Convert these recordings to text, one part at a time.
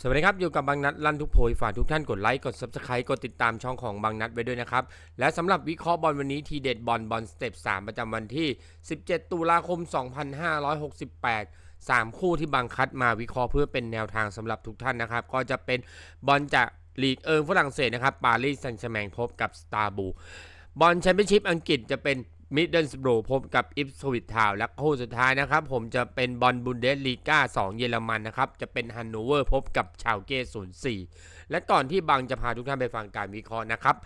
สวัสดีครับ อยู่กับบางนัดลั่นทุกโพยฝากทุกท่านกดไลค์กด Subscribe กดติดตามช่องของบางนัดไว้ด้วยนะครับ และสำหรับวิเคราะห์บอลวันนี้ทีเด็ดบอลบอลสเต็ป3ประจำวันที่ 17 ตุลาคม 2568 3 คู่ที่บางคัดมาวิเคราะห์เพื่อเป็นแนวทางสำหรับทุกท่านนะครับ ก็จะเป็นบอลจากลีกเอิงฝรั่งเศสนะครับปารีสแซงต์แชร์แมงพบกับสตาร์บูบอลแชมเปี้ยนชิพอังกฤษจะเป็น มิดเดิลสโบรพบกับอิฟสวิตทาวและคู่สุดท้ายนะครับ ผมจะเป็นบอลบุนเดสลีกา2 เยอรมันนะครับ จะเป็นฮันโนเวอร์พบกับชาวเก้04 และก่อนที่บางจะพาทุกท่านไปฟังการวิเคราะห์นะครับ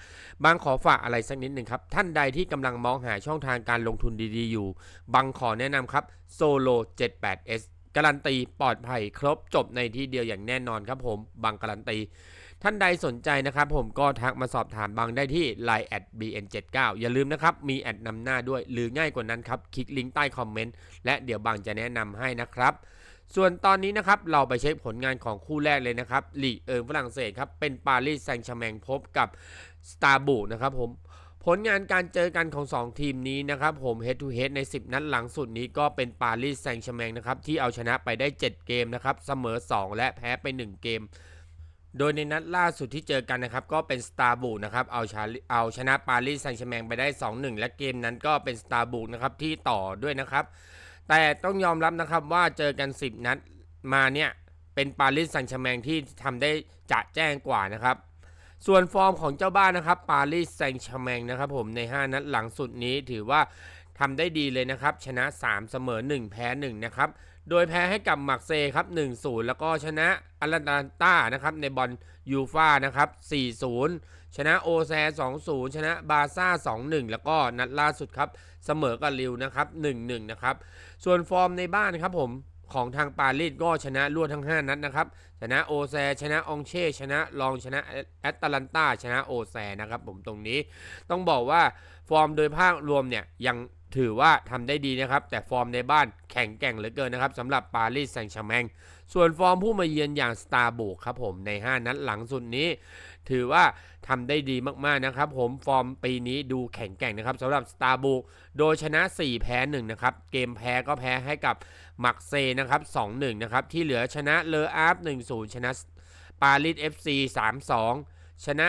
บางขอฝากอะไรสักนิดหนึ่งครับ ท่านใดที่กำลังมองหาช่องทางการลงทุนดีๆอยู่ บางขอแนะนำครับโซโล 78S การันตีปลอดภัยครบจบในที่เดียวอย่างแน่นอนครับผมบางการันตี ท่านใดสนใจนะครับ ผมก็ทักมาสอบถามบางได้ที่ Line at bn79 อย่าลืมนะครับ มีแอดนำหน้าด้วย หรือง่ายกว่านั้นครับ คลิกลิงก์ใต้คอมเมนต์ และเดี๋ยวบางจะแนะนำให้นะครับ ส่วนตอนนี้นะครับ เราไปเช็คผลงานของคู่แรกเลยนะครับลีกเอิงฝรั่งเศสครับ เป็นปารีสแซงต์แชร์แมงพบกับสตาร์บูนะครับผมผลงานการเจอกันของ 2 ทีมนี้นะครับผม head to head ใน 10 นัดหลังสุดนี้ก็เป็นปารีสแซงต์แชร์แมงนะครับที่เอาชนะไปได้ 7 เกมนะครับเสมอ 2 และแพ้ไป 1 เกม โดยในนัดล่าสุดที่เจอกันนะครับก็เป็นสตาร์บูนะครับเอาชาเอาชนะปารีสแซงต์แชร์แมงไปได้ 2-1 และเกมนั้นก็เป็นสตาร์บูนะครับที่ต่อด้วยนะครับ แต่ต้องยอมรับนะครับว่าเจอกัน 10 นัดมาเนี่ยเป็นปารีสแซงต์แชร์แมงที่ทำได้จะแจ้งกว่านะครับ ส่วนฟอร์มของเจ้าบ้านนะครับปารีสแซงต์แชร์แมงนะครับผมใน 5 นัดหลังสุดนี้ถือว่าทำได้ดีเลยนะครับชนะ 3 เสมอ 1 แพ้1นะครับ โดยแพ้ให้กับมักเซครับ 1-0 แล้วก็ชนะอารันตาต้านะครับในบอลยูฟานะครับ 4-0 ชนะโอแซ 2-0 ชนะบาซ่า 2-1 แล้วก็นัดล่าสุดครับ เสมอกับลิวนะครับ 1-1 นะครับ ส่วนฟอร์มในบ้านครับผมของทางปารีสก็ชนะรวดทั้ง 5 นัดนะครับ ชนะโอแซ ชนะองเช่ ชนะลองชนะแอตแลนตาชนะโอแซนะครับผมตรงนี้ ต้องบอกว่าฟอร์มโดยภาพรวมเนี่ยยัง ถือว่าทำได้ดีนะครับ แต่ฟอร์มในบ้านแข็งแกร่งเหลือเกินนะครับสำหรับปารีสแซงต์แชร์แมงส่วนฟอร์มผู้มาเยือนอย่างสตาร์บุกครับผมใน 5 นัดหลังสุดนี้ ถือว่าทำได้ดีมากๆนะครับ ผมฟอร์มปีนี้ดูแข็งแกร่งนะครับสำหรับสตาร์บุกโดยชนะ 4 แพ้1นะครับเกมแพ้ก็แพ้ให้กับมักเซนะครับ2-1นะครับที่เหลือชนะเลออาร์ฟ1-0 ชนะปารีส FC 3-2 ชนะ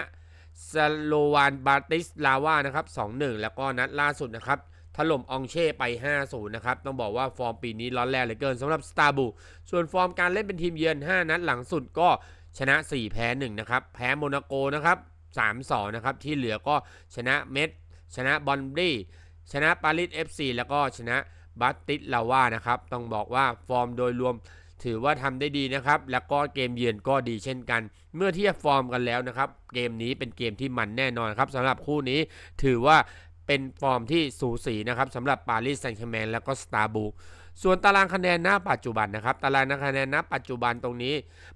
สโลวานบาติสลาวานะครับ2-1 แล้วก็นัดล่าสุดนะครับ ถล่มองเช่ไป 5-0 นะครับ ต้องบอกว่าฟอร์มปีนี้ร้อนแรงเหลือเกินสำหรับสตาร์บูส่วนฟอร์มการเล่นเป็นทีมเยือน 5 นัดหลังสุดก็ชนะ 4 แพ้ 1 นะครับ แพ้โมนาโกนะครับ 3-2 นะครับ ที่เหลือก็ชนะเมดชนะบอลบรีชนะปารีส FC แล้วก็ชนะบัตติสลาวานะครับ ต้องบอกว่าฟอร์มโดยรวมถือว่าทำได้ดีนะครับ แล้วก็เกมเยือนก็ดีเช่นกัน เมื่อเทียบฟอร์มกันแล้วนะครับ เกมนี้เป็นเกมที่มันแน่นอนครับสำหรับคู่นี้ถือว่า เป็นฟอร์มที่สูสีนะครับสำหรับปารีสแซงต์แชร์แมงแล้วก็สตาร์บูส่วนตารางคะแนนหน้าปัจจุบันนะครับ ตารางคะแนนณปัจจุบันตรงนี้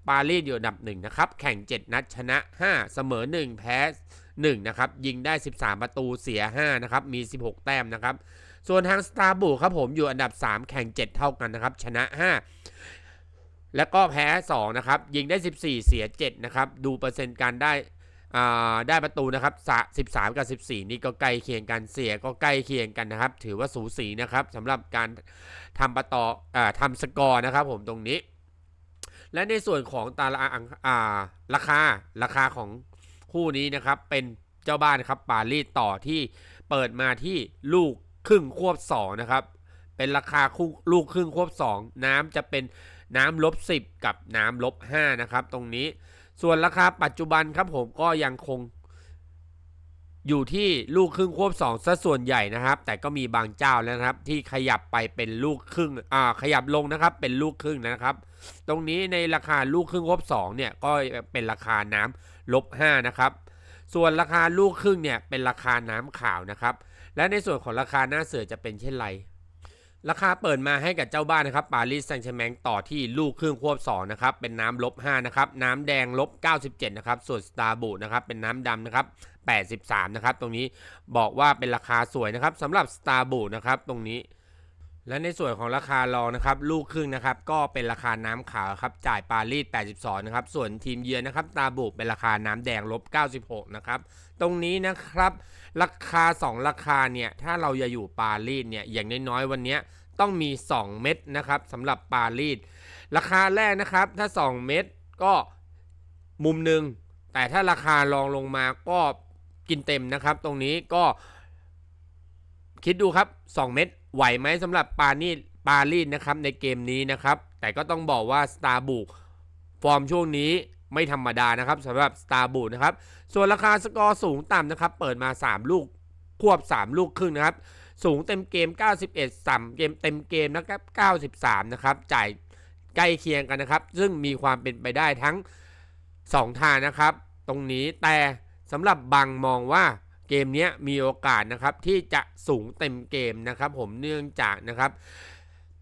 ปารีสอยู่อันดับ1นะครับ แข่ง 7 นัดชนะ 5 เสมอ 1 แพ้ 1 นะครับ ยิงได้ 13 ประตูเสีย 5 นะครับ มี 16 แต้มนะครับ ส่วนทางสตาร์บูครับผมอยู่อันดับ 3 แข่ง 7 เท่ากันนะครับ ชนะ 5 แล้วก็แพ้ 2 นะครับ ยิงได้ 14 เสีย 7 นะครับ ดูเปอร์เซ็นต์การได้ ได้ประตูนะครับสะ13 กับ 14 นี่ก็ใกล้เคียงกันเสียก็ใกล้เคียงกันนะครับ ถือว่าสูสีนะครับสำหรับการทำประตออ่าทำสกอร์นะครับ ผมตรงนี้ และในส่วนของตาราอ่าราคาราคาของคู่นี้นะครับ เป็นเจ้าบ้านครับปารีสต่อที่เปิดมาที่ลูกครึ่งควบ2นะครับ เป็นราคาคู่ลูกครึ่งควบ 2 น้ำจะเป็นน้ำลบ10 กับน้ำลบ5นะครับ ตรงนี้ ส่วนราคาปัจจุบันครับผมก็ยังคงอยู่ที่ลูกครึ่งควบ2ซะส่วนใหญ่นะครับ แต่ก็มีบางเจ้าแล้วนะครับ ที่ขยับไปเป็นลูกครึ่งอ่าขยับลงนะครับ เป็นลูกครึ่งนะครับ ตรงนี้ในราคาลูกครึ่งควบ2เนี่ยก็เป็นราคาน้ำลบ5นะครับ ส่วนราคาลูกครึ่งเนี่ยเป็นราคาน้ำขาวนะครับ และในส่วนของราคาหน้าเสือจะเป็นเช่นไร ราคาเปิดมาให้กับเจ้าบ้านนะครับปารีสแซงต์แชร์แมงต่อที่ลูกครึ่งควบ2นะครับเป็นน้ำลบ5นะครับน้ำแดงลบ 97นะครับส่วนสตาร์บูนะครับเป็นน้ำดำนะครับ83นะครับตรงนี้บอกว่าเป็นราคาสวยนะครับสำหรับสตาร์บูนะครับตรงนี้ และในส่วนของราคารองนะครับลูกครึ่งนะครับก็เป็นราคาน้ำขาวครับจ่ายปารีส 82 นะครับ ส่วนทีมเยือนนะครับตาบุกเป็นราคาน้ำแดงลบ 96 นะครับ ตรงนี้นะครับ ราคา 2 ราคาเนี่ยถ้าเราจะอยู่ปารีสเนี่ยอย่างน้อยๆวันนี้ต้องมี 2 เม็ดนะครับสำหรับปารีสราคาแรกนะครับถ้า 2 เม็ดก็มุมหนึ่งแต่ถ้าราคารองลงมาก็กินเต็มนะครับ ตรงนี้ก็ คิดดูครับ 2 เม็ดไหวไหมสำหรับปานีปาลีดนะครับในเกมนี้นะครับ แต่ก็ต้องบอกว่า s t a r b u ฟอร์มช่วงนี้ไม่ธรรมดานะครับสำหรับ s t a r b u นะครับ ส่วนราคาสกอร์สูงต่ำนะครับ เปิดมา 3 ลูกควบ 3 ลูกครึ่งนะครับ สูงเต็มเกม 91สัมเกมเต็มเกมนะครับ 93 นะครับจ่ายใกล้เคียงกันนะครับ ซึ่งมีความเป็นไปได้ทั้ง 2 ทางนะครับ ตรงนี้แต่สำหรับบางมองว่า เกมนี้มีโอกาสนะครับที่จะสูงเต็มเกมนะครับ ผมเนื่องจากนะครับ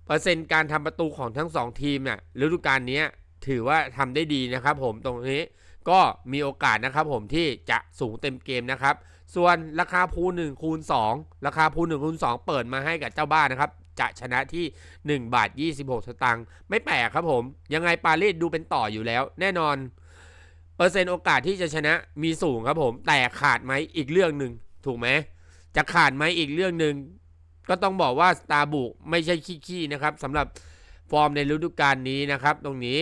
เปอร์เซ็นต์การทำประตูของทั้ง 2 ทีมเนี่ยฤดูกาลนี้ถือว่าทำได้ดีนะครับ ผมตรงนี้ก็มีโอกาสนะครับผมที่จะสูงเต็มเกมนะครับ ส่วนราคาพู1คูณ2ราคาพู1คูณ2เปิดมาให้กับเจ้าบ้านนะครับ จะชนะที่ 1 บาท 26 สตางค์ไม่แปลกครับผม ยังไงปารีสดูเป็นต่ออยู่แล้ว แน่นอน เปอร์เซ็นต์โอกาสที่จะชนะมีสูงครับผม แต่ขาดไหมอีกเรื่องหนึ่งถูกไหมจะขาดไหมอีกเรื่องหนึ่งก็ต้องบอกว่าสตาร์บุกไม่ใช่ขี้ๆนะครับสำหรับฟอร์มในฤดูกาลนี้นะครับ ตรงนี้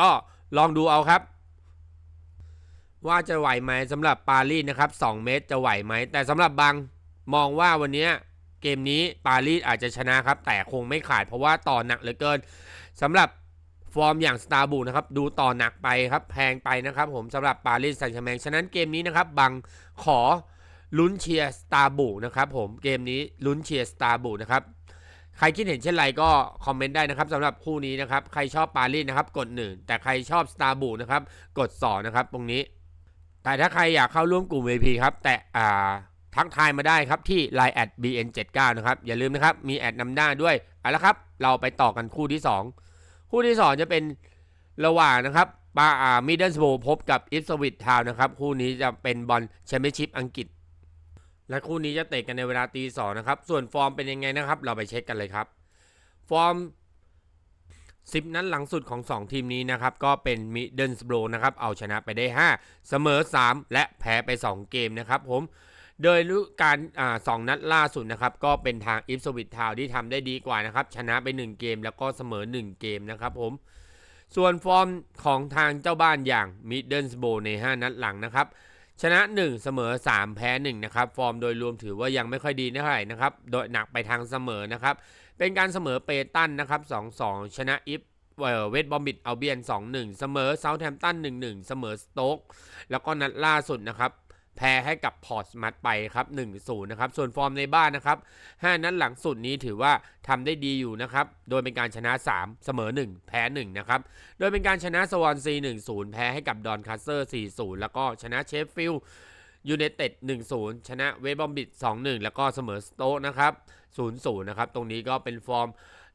ก็ลองดูเอาครับ ว่าจะไหวไหมสำหรับปารีสนะครับ 2 เมตรจะไหวไหม แต่สำหรับบางมองว่าวันนี้เกมนี้ปารีสอาจจะชนะครับ แต่คงไม่ขาดเพราะว่าต่อหนักเหลือเกินสำหรับ อร์มอย่างสตาร์บูนะครับดูต่อหนักไปครับแพงไปนะครับผมสำหรับปารีสแซงต์แชร์แมงฉะนั้นเกมนี้นะครับบางขอลุ้นเชียร์สตาร์บูนะครับผมเกมนี้ลุ้นเชียร์สตาร์บูนะครับใครคิดเห็นเช่นไรก็คอมเมนต์ได้นะครับสำหรับคู่นี้นะครับใครชอบปารีสนะครับกด1แต่ใครชอบสตาร์บูนะครับกด2นะครับตรงนี้ แต่ถ้าใครอยากเข้าร่วมกลุ่ม VP ครับแต่อ่าทักทายมาได้ครับที่ Line at bn79 นะครับอย่าลืมนะครับมีแอดนำหน้าด้วยเอาละครับ เราไปต่อกันคู่ที่ 2 คู่ที่ 2 จะเป็นระหว่างนะครับปาอามิดเดิลสโบพบกับอิฟสวิตทาวนะครับ คู่นี้จะเป็นบอลแชมเปี้ยนชิพอังกฤษ และคู่นี้จะเตะกันในเวลาตีสองนะครับ ส่วนฟอร์มเป็นยังไงนะครับ เราไปเช็คกันเลยครับ ฟอร์ม10นัดหลังสุดของ 2 ทีมนี้นะครับ ก็เป็นมิดเดิลสโบนะครับ เอาชนะไปได้ 5 เสมอ 3 และแพ้ไป 2 เกมนะครับผม โดยฤดูการอ่าสองนัดล่าสุดนะครับ ก็เป็นทางอิฟสวิตทาวที่ทำได้ดีกว่านะครับ ชนะไป 1 เกมแล้วก็เสมอ 1 เกมนะครับผม ส่วนฟอร์มของทางเจ้าบ้านอย่างมิดเดิลสโบใน 5 นัดหลังนะครับ ชนะ 1 เสมอ 3 แพ้ 1 นะครับ ฟอร์มโดยรวมถือว่ายังไม่ค่อยดีเท่าไหร่นะครับ โดยหนักไปทางเสมอนะครับ เป็นการเสมอเปตันนะครับ 2-2 ชนะอิฟเวสต์บอมบิดเอาเบียน 2-1 เสมอเซาท์แฮมป์ตัน 1-1 เสมอสโต๊กแล้วก็นัดล่าสุดนะครับ แพ้ให้กับพอร์ตมัตไปครับ1-0นะครับส่วนฟอร์มในบ้านนะครับ5นัดหลังสุดนี้ถือว่าทำได้ดีอยู่นะครับโดยเป็นการชนะ 3 เสมอ 1 แพ้1นะครับโดยเป็นการชนะสวอนซี1-0 แพ้ให้กับดอนคาสเซอร์ 4-0 แล้วก็ชนะเชฟฟิลด์ยูไนเต็ด1-0 ชนะเวบอมบิด2-1 แล้วก็เสมอสโต๊นะครับ0-0นะครับตรงนี้ก็เป็นฟอร์ม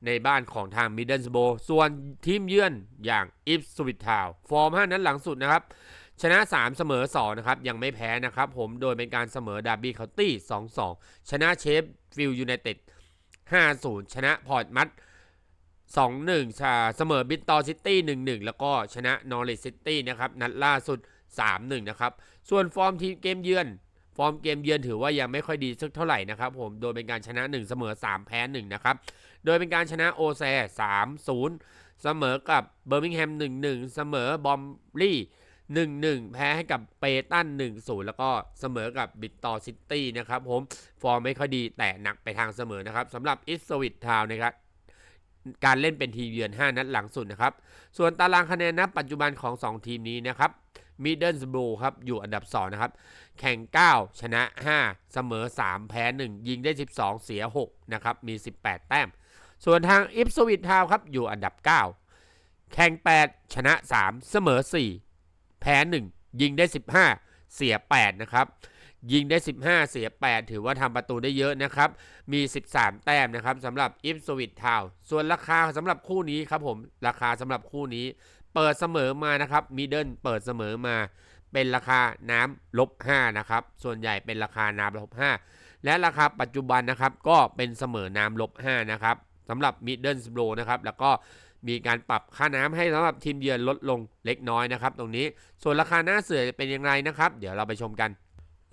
ในบ้านของทางมิดเดิลสโบส่วนทีมเยือนอย่างอิฟสวิตทาวฟอร์ม 5 นั้นหลังสุดนะครับ ชนะ 3 เสมอ2นะครับยังไม่แพ้นะครับผมโดยเป็นการเสมอดาร์บี้เคานตี้ 2-2 ชนะเชฟฟิลด์ยูไนเต็ด 5-0 ชนะพอร์ตมัต2-1ชาเสมอบิตตอซิตี้ 1-1 แล้วก็ชนะนอริสซิตี้นะครับนัดล่าสุด 3-1 นะครับ ส่วนฟอร์มทีมเกมเยือนฟอร์มเกมเยือนถือว่ายังไม่ค่อยดีสักเท่าไหร่นะครับผม โดยเป็นการชนะ 1 เสมอ 3 แพ้ 1 นะครับ โดยเป็นการชนะโอแซ3-0 เสมอกับเบอร์มิงแฮม 1-1 เสมอบอมลี่ 1-1 แพ้ให้กับเปตัน 1-0 แล้วก็เสมอกับบิตตอซิตี้นะครับผมฟอร์มไม่ค่อยดีแต่หนักไปทางเสมอนะครับสำหรับอิสวิตทาวนะครับการเล่นเป็นทีมเยือน 5 นัดหลังสุดนะครับ ส่วนตารางคะแนนณปัจจุบันของ 2 ทีมนี้นะครับมิดเดิลสโบครับ อยู่อันดับ 2 นะครับ แข่ง 9 ชนะ 5 เสมอ 3 แพ้ 1 ยิงได้ 12 เสีย 6 นะครับ มี 18 แต้ม ส่วนทางอิฟสวิตทาวครับ อยู่อันดับ 9 แข่ง 8 ชนะ 3 เสมอ 4 แพ้ 1 ยิงได้ 15 เสีย 8 นะครับ ยิงได้ 15 เสีย 8 ถือว่าทำประตูได้เยอะนะครับ มี 13 แต้มนะครับสำหรับอิฟสวิตทาวส่วนราคาสำหรับคู่นี้ครับผม ราคาสำหรับคู่นี้ เปิดเสมอมานะครับมิดเดิลเปิดเสมอมา เป็นราคาน้ำลบ5นะครับ ส่วนใหญ่เป็นราคาน้ำลบ5และราคาปัจจุบันนะครับ ก็เป็นเสมอน้ำลบ5นะครับสำหรับมิดเดิลสโบนะครับ แล้วก็ มีการปรับค่าน้ำให้สำหรับทีมเยือนลดลงเล็กน้อยนะครับ ตรงนี้ส่วนราคาหน้าเสือจะเป็นอย่างไรนะครับ เดี๋ยวเราไปชมกัน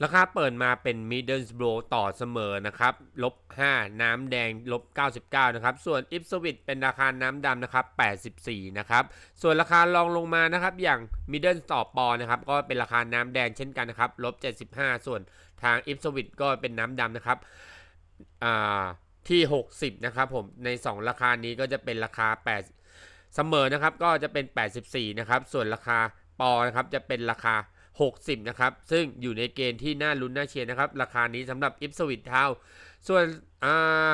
ราคาเปิดมาเป็น Middlesbrough ต่อเสมอนะครับลบ5น้ำแดงลบ99 นะครับ ส่วน Ipswich เป็นราคาน้ำดำนะครับ 84 นะครับ ส่วนราคารองลงมานะครับ อย่าง Middle ต่อปอนะครับ ก็เป็นราคาน้ำแดงเช่นกันนะครับลบ75 ส่วนทาง Ipswich ก็เป็นน้ำดำนะครับอ่าที่ 60 นะครับผมใน 2 ราคานี้ก็จะเป็นราคา 8 เสมอนะครับก็จะเป็น 84 นะครับ ส่วนราคาปอนะครับจะเป็นราคา 60 นะครับ ซึ่งอยู่ในเกณฑ์ที่น่าลุ้นน่าเชียร์นะครับ ราคานี้สำหรับอิฟสวิตเทาส่วนอ่า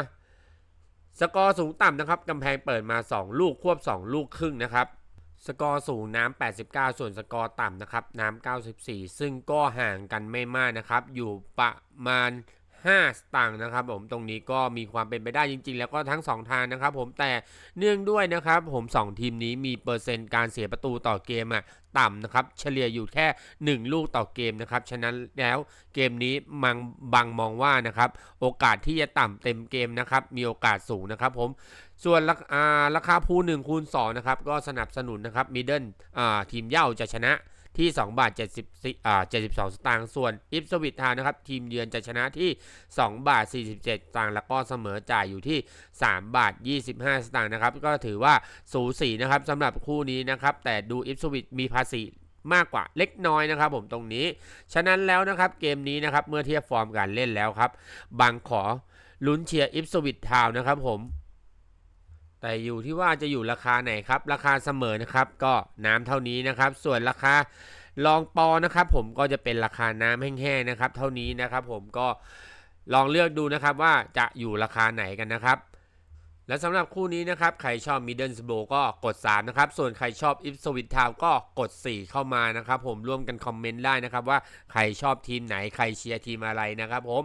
สกอร์สูงต่ำนะครับกำแพงเปิดมา 2 ลูกควบ 2 ลูกครึ่งนะครับสกอร์สูงน้ำ 89 ส่วนสกอร์ต่ำนะครับน้ำ 94 ซึ่งก็ห่างกันไม่มากนะครับ อยู่ประมาณ 5 สตางค์นะครับผมตรงนี้ก็มีความเป็นไปได้จริง ๆ แล้วก็ทั้ง 2 ทางนะครับผมแต่เนื่องด้วยนะครับผม 2 ทีมนี้มีเปอร์เซ็นต์การเสียประตูต่อเกมอะต่ำนะครับเฉลี่ยอยู่แค่ 1 ลูกต่อเกมนะครับฉะนั้นแล้วเกมนี้มังบางมองว่านะครับโอกาสที่จะต่ำเต็มเกมนะครับมีโอกาสสูงนะครับผมส่วนราคาราคาพู1คูณ2นะครับก็สนับสนุนนะครับมิดเดิลทีมเย่าจะชนะ ที่2บาท70อ่า72 สตางค์ส่วนอิฟสวิตทาวนะครับ ทีมเยือนจะชนะที่ 2 บาท 47 สตางค์แล้วก็เสมอจ่ายอยู่ที่ 3 บาท 25 สตางค์นะครับ ก็ถือว่าสูสีนะครับสำหรับคู่นี้นะครับ แต่ดูอิฟสวิตมีภาษีมากกว่าเล็กน้อยนะครับผมตรงนี้ ฉะนั้นแล้วนะครับเกมนี้นะครับเมื่อเทียบฟอร์มการเล่นแล้วครับ บางขอลุ้นเชียร์อิฟสวิตทาวนะครับผม แต่อยู่ที่ว่าจะอยู่ราคาไหนครับ ราคาเสมอนะครับ ก็น้ำเท่านี้นะครับ ส่วนราคาลองปอนะครับผมก็จะเป็นราคาน้ำแห้งๆนะครับ เท่านี้นะครับ ผมก็ลองเลือกดูนะครับว่าจะอยู่ราคาไหนกันนะครับและสำหรับคู่นี้นะครับ ใครชอบมิดเดิลสโบก็กด 3 นะครับ ส่วนใครชอบอิฟสวิตทาวก็กด 4 เข้ามานะครับ ผมร่วมกันคอมเมนต์ได้นะครับ ว่าใครชอบทีมไหนใครเชียร์ทีมอะไรนะครับผม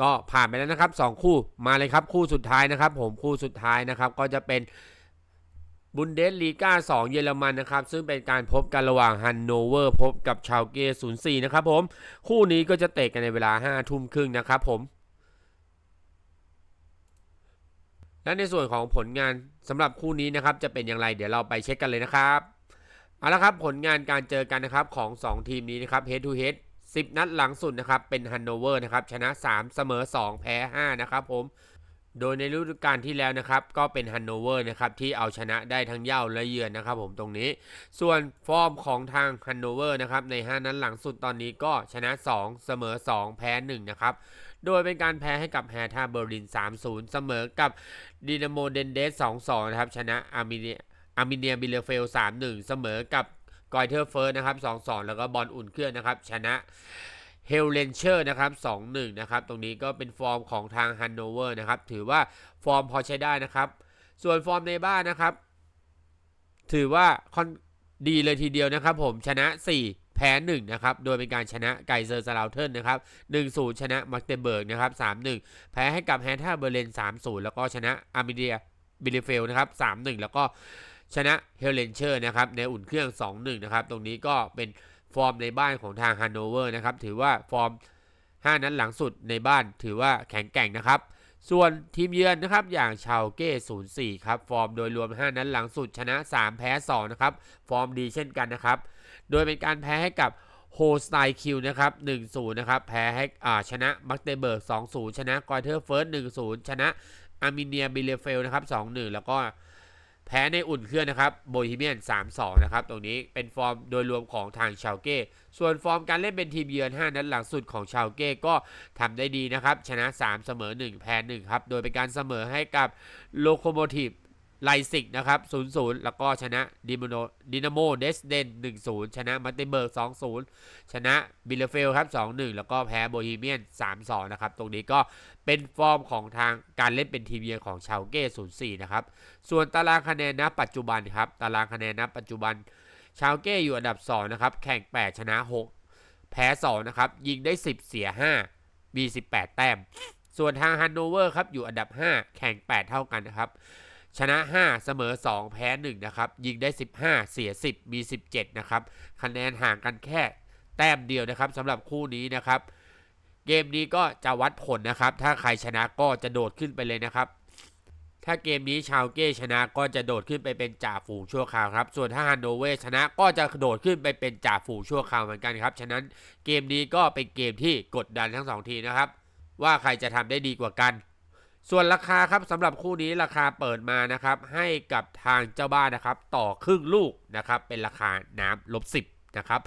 ก็ผ่านไปแล้วนะครับ 2 คู่มาเลยครับคู่สุดท้ายนะครับ ผมคู่สุดท้ายนะครับ ก็จะเป็นบุนเดสลีกา2 เยอรมันนะครับ ซึ่งเป็นการพบกันระหว่างฮันโนเวอร์พบกับชาวเก04นย์สนะครับผมคู่นี้ก็จะเตะกันในเวลา5ทุ่มครึ่งนะครับผม และในส่วนของผลงานสำหรับคู่นี้นะครับจะเป็นอย่างไร เดี๋ยวเราไปเช็คกันเลยนะครับเอาละครับผลงานการเจอกันนะครับของ 2 ทีมนี้นะครับ head to head 10 นัดหลังสุดนะครับเป็นฮันโนเวอร์นะครับชนะ 3 เสมอ 2 แพ้ 5 นะครับผม โดยในฤดูกาลที่แล้วนะครับก็เป็นฮันโนเวอร์นะครับที่เอาชนะได้ทั้งเย่าและเยือนนะครับผมตรงนี้ ส่วนฟอร์มของทางฮันโนเวอร์นะครับใน 5 นัดหลังสุดตอนนี้ก็ชนะ 2 เสมอ 2 แพ้ 1 นะครับโดยเป็นการแพ้ให้กับแฮท่าเบอร์ลิน 3-0 เสมอกับดินาโมเดนเดส 2-2 นะครับชนะอาร์มิเนียอาร์มิเนียบิเลเฟล 3-1 เสมอกับ กอยเทอร์เฟิร์สนะครับ2-2 แล้วก็บอลอุ่นเครื่องนะครับ ชนะเฮลเลนเชอร์นะครับ2-1 นะครับ ตรงนี้ก็เป็นฟอร์มของทางฮันโนเวอร์นะครับ ถือว่าฟอร์มพอใช้ได้นะครับ ส่วนฟอร์มในบ้านนะครับ ถือว่าค่อนดีเลยทีเดียวนะครับ ผมชนะ 4แพ้1นะครับ โดยเป็นการชนะไกเซอร์ซาลาวเทิร์นนะครับ1-0 ชนะมักเตเบิร์กนะครับ3-1 แพ้ให้กับแฮท่าเบอร์เลน3-0 แล้วก็ชนะอาร์มิเดียบิลเฟลนะครับ3-1 แล้วก็ ชนะเฮลเลนเชอร์นะครับในอุ่นเครื่อง 2-1 นะครับ ตรงนี้ก็เป็นฟอร์มในบ้านของทางฮันโนเวอร์นะครับ ถือว่าฟอร์ม 5 นั้นหลังสุดในบ้านถือว่าแข็งแกร่งนะครับ ส่วนทีมเยือนนะครับ อย่างชาวเก้ 04 ครับ ฟอร์มโดยรวม 5 นั้นหลังสุดชนะ 3 แพ้ 2 นะครับ ฟอร์มดีเช่นกันนะครับ โดยเป็นการแพ้ให้กับโฮสไตคิวนะครับ 1-0 นะครับ แพ้ให้อ่าชนะมักเตเบิร์ก 2-0 ชนะกอยเทอร์เฟิร์ส 1-0 ชนะอาร์มิเนียบิเลเฟลนะครับ 2-1 แล้วก็ แพ้ในอุ่นเครื่องนะครับโบฮีเมียน 3-2 นะครับ ตรงนี้เป็นฟอร์มโดยรวมของทางชาวเก้ ส่วนฟอร์มการเล่นเป็นทีมเยือน 5 นัดหลังสุดของชาวเก้ก็ทำได้ดีนะครับ ชนะ 3 เสมอ 1 แพ้ 1 ครับ โดยเป็นการเสมอให้กับโลโคโมทีฟ ไลซิกนะครับ 0-0 แล้วก็ชนะดิโมโนดินาโมเดสเดน 1-0 ชนะมัตเตเบิร์ก 2-0 ชนะบิลเลเฟลครับ 2-1 แล้วก็แพ้โบฮีเมียน 3-2 นะครับ ตรงนี้ก็เป็นฟอร์มของทางการเล่นเป็นทีมเยือนของชาวเก้ 04 นะครับ ส่วนตารางคะแนนณปัจจุบันครับ ตารางคะแนนณปัจจุบัน ชาวเก้อยู่อันดับ 2 นะครับ แข่ง 8 ชนะ 6 แพ้ 2 นะครับ ยิงได้ 10 เสีย 5 มี 18 แต้ม ส่วนทางฮันโนเวอร์ครับอยู่อันดับ 5 แข่ง 8 เท่ากันนะครับ ชนะ 5 เสมอ 2 แพ้ 1 นะครับ ยิงได้ 15 เสีย 10 มี 17 นะครับ คะแนนห่างกันแค่แต้มเดียวนะครับสำหรับคู่นี้นะครับ เกมนี้ก็จะวัดผลนะครับ ถ้าใครชนะก็จะโดดขึ้นไปเลยนะครับ ถ้าเกมนี้ชาวเก้ชนะก็จะโดดขึ้นไปเป็นจ่าฝูงชั่วคราวครับ ส่วนถ้าฮันโนเวชนะก็จะโดดขึ้นไปเป็นจ่าฝูงชั่วคราวเหมือนกันครับ ฉะนั้นเกมนี้ก็เป็นเกมที่กดดันทั้งสองทีนะครับ ว่าใครจะทำได้ดีกว่ากัน ส่วนราคาครับสำหรับคู่นี้ราคาเปิดมานะครับ ให้กับทางเจ้าบ้านนะครับ ต่อครึ่งลูกนะครับ เป็นราคาน้ำลบสิบนะครับ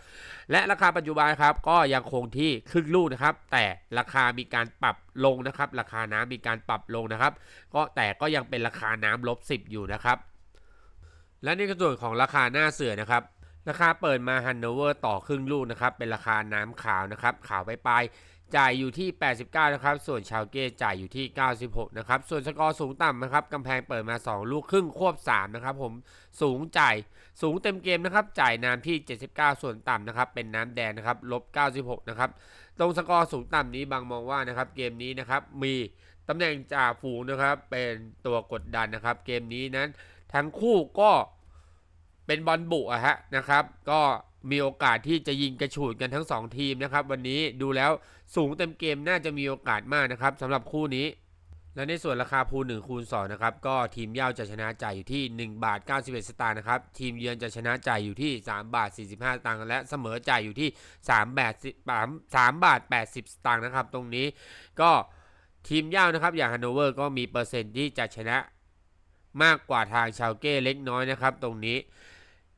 และราคาปัจจุบันครับ ก็ยังคงที่ครึ่งลูกนะครับ แต่ราคามีการปรับลงนะครับ ราคาน้ำมีการปรับลงนะครับ ก็แต่ก็ยังเป็นราคาน้ำลบสิบอยู่นะครับ และนี่ก็ส่วนของราคาหน้าเสือนะครับ ราคาเปิดมาฮันโนเวอร์ต่อครึ่งลูกนะครับ เป็นราคาน้ำขาวนะครับ ขาวไปปลายจ่ายอยู่ที่ 89 นะครับ ส่วนชาวเก้จ่ายอยู่ที่ 96 นะครับ ส่วนสกอร์สูงต่ำนะครับกำแพงเปิดมา 2 ลูกครึ่งควบ 3 นะครับ ผม สูงจ่าย สูงเต็มเกมนะครับ จ่ายน้ำที่ 79 ส่วนต่ำนะครับ เป็นน้ำแดงนะครับ ลบ 96 นะครับ ตรงสกอร์สูงต่ำนี้บางมองว่านะครับ เกมนี้นะครับ มีตำแหน่งจ่าฝูงนะครับ เป็นตัวกดดันนะครับ เกมนี้นั้น ทั้งคู่ก็ เป็นบอลบุอะฮะนะครับ ก็มีโอกาสที่จะยิงกระฉูดกันทั้งสองทีมนะครับ วันนี้ดูแล้วสูงเต็มเกมน่าจะมีโอกาสมากนะครับสำหรับคู่นี้ และในส่วนราคาพู1คูณ2นะครับก็ทีมเย่าจะชนะจ่ายอยู่ที่ 1 บาท 91 สตางค์นะครับทีมเยือนจะชนะจ่ายอยู่ที่ 3 บาท 45 สตางค์และเสมอจ่ายอยู่ที่3บาท3 3บาท 80 สตางค์นะครับ ตรงนี้ก็ทีมเย่านะครับอย่างฮันโนเวอร์ก็มีเปอร์เซ็นต์ที่จะชนะมากกว่าทางชาวเก้เล็กน้อยนะครับ ตรงนี้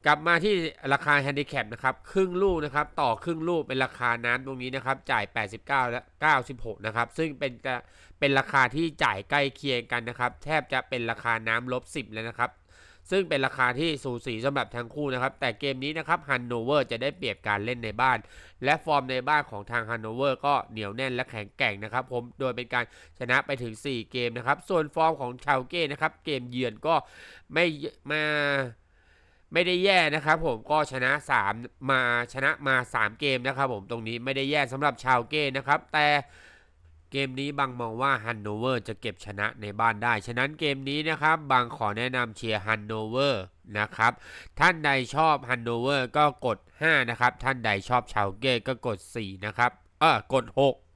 กลับมาที่ราคาแฮนดิแคปนะครับ ครึ่งลูกนะครับ ต่อครึ่งลูกเป็นราคาน้ำตรงนี้นะครับ จ่าย 89 และ 96 นะครับ ซึ่งเป็นจะเป็นราคาที่จ่ายใกล้เคียงกันนะครับ แทบจะเป็นราคาน้ำลบ 10 แล้วนะครับ ซึ่งเป็นราคาที่สูสีสำหรับทั้งคู่นะครับ แต่เกมนี้นะครับฮันโนเวอร์จะได้เปรียบการเล่นในบ้าน และฟอร์มในบ้านของทางฮันโนเวอร์ก็เหนียวแน่นและแข็งแกร่งนะครับ ผมโดยเป็นการชนะไปถึง 4 เกมนะครับ ส่วนฟอร์มของชาวเก้นะครับเกมเยือนก็ไม่มา ไม่ได้แย่นะครับผมก็ชนะ 3 มาชนะมา 3 เกมนะครับผมตรงนี้ไม่ได้แย่สำหรับชาวเก้นะครับ แต่เกมนี้บางมองว่าฮันโนเวอร์จะเก็บชนะในบ้านได้ ฉะนั้นเกมนี้นะครับ บางขอแนะนำเชียร์ฮันโนเวอร์นะครับ ท่านใดชอบฮันโนเวอร์ก็กด 5 นะครับ ท่านใดชอบชาวเก้ก็กด 4 นะครับ เออกด 6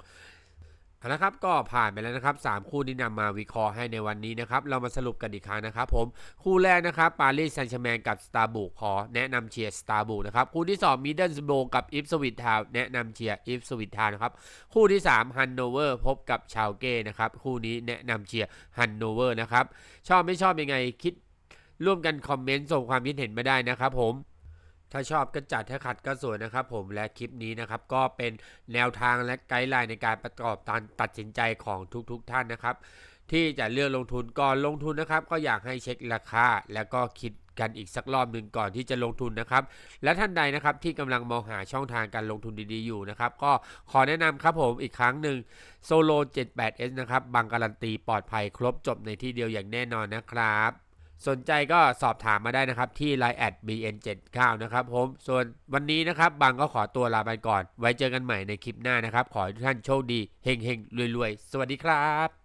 เอาละครับก็ผ่านไปแล้วนะครับ 3 คู่ที่นำมาวิเคราะห์ให้ในวันนี้นะครับ เรามาสรุปกันอีกครั้งนะครับผม คู่แรกนะครับปารีสแซงต์แชร์แมงกับสตาร์บุกขอแนะนำเชียร์สตาร์บุกนะครับ คู่ที่ 2มิดเดิลสโบกับอิฟสวิตทาวแนะนำเชียร์อิฟสวิตทาวนะครับ คู่ที่3ฮันโนเวอร์พบกับชาวเก้นะครับ คู่นี้แนะนำเชียร์ฮันโนเวอร์นะครับ ชอบไม่ชอบยังไงคิดร่วมกันคอมเมนต์ส่งความคิดเห็นมาได้นะครับผม ถ้าชอบก็จัดถ้าขัดก็สวยนะครับผมและคลิปนี้นะครับก็เป็นแนวทางและไกด์ไลน์ในการประกอบการตัดสินใจของทุกๆทท่านนะครับ ที่จะเลือกลงทุนก่อนลงทุนนะครับ ก็อยากให้เช็คราคาแล้วก็คิดกันอีกสักรอบหนึ่งก่อนที่จะลงทุนนะครับ และท่านใดนะครับที่กำลังมองหาช่องทางการลงทุนดีๆอยู่นะครับ ก็ขอแนะนำครับผมอีกครั้งหนึ่งโซโล 78S นะครับบางการันตีปลอดภัยครบจบในที่เดียวอย่างแน่นอนนะครับ สนใจก็สอบถามมาได้นะครับ ที่ Line แอด bn79 นะครับผม ส่วนวันนี้นะครับบางก็ขอตัวลาไปก่อน ไว้เจอกันใหม่ในคลิปหน้านะครับ ขอให้ทุกท่านโชคดีเฮงๆรวยๆ สวัสดีครับ